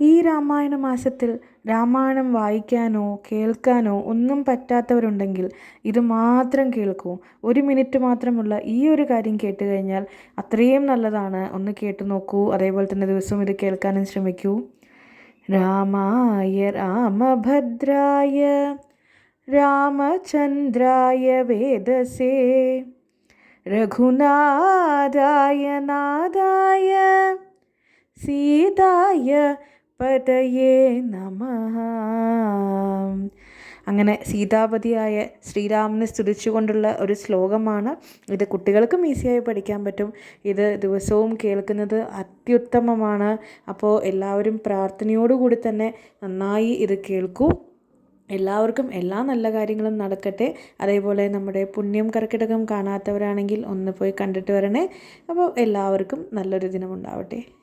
ഈ രാമായണ മാസത്തിൽ രാമായണം വായിക്കാനോ കേൾക്കാനോ ഒന്നും പറ്റാത്തവരുണ്ടെങ്കിൽ ഇത് മാത്രം കേൾക്കൂ. ഒരു മിനിറ്റ് മാത്രമുള്ള ഈ ഒരു കാര്യം കേട്ട് കഴിഞ്ഞാൽ അത്രയും നല്ലതാണ്. ഒന്ന് കേട്ട് നോക്കൂ. അതേപോലെ തന്നെ ദിവസവും ഇത് കേൾക്കാനും ശ്രമിക്കൂ. രാമായ രാമഭദ്രായ രാമചന്ദ്രായ വേദസേ രഘുനാഥായ നാദായ സീതായ പതയേ നമ. അങ്ങനെ സീതാപതിയായ ശ്രീരാമനെ സ്തുതിച്ചുകൊണ്ടുള്ള ഒരു ശ്ലോകമാണ്. ഇത് കുട്ടികൾക്കും ഈസിയായി പഠിക്കാൻ പറ്റും. ഇത് ദിവസവും കേൾക്കുന്നത് അത്യുത്തമമാണ്. അപ്പോൾ എല്ലാവരും പ്രാർത്ഥനയോടുകൂടി തന്നെ നന്നായി ഇത് കേൾക്കൂ. എല്ലാവർക്കും എല്ലാ നല്ല കാര്യങ്ങളും നടക്കട്ടെ. അതേപോലെ നമ്മുടെ പുണ്യം കർക്കിടകം കാണാത്തവരാണെങ്കിൽ ഒന്ന് പോയി കണ്ടിട്ട് വരണേ. അപ്പോൾ എല്ലാവർക്കും നല്ലൊരു ദിനം ഉണ്ടാവട്ടെ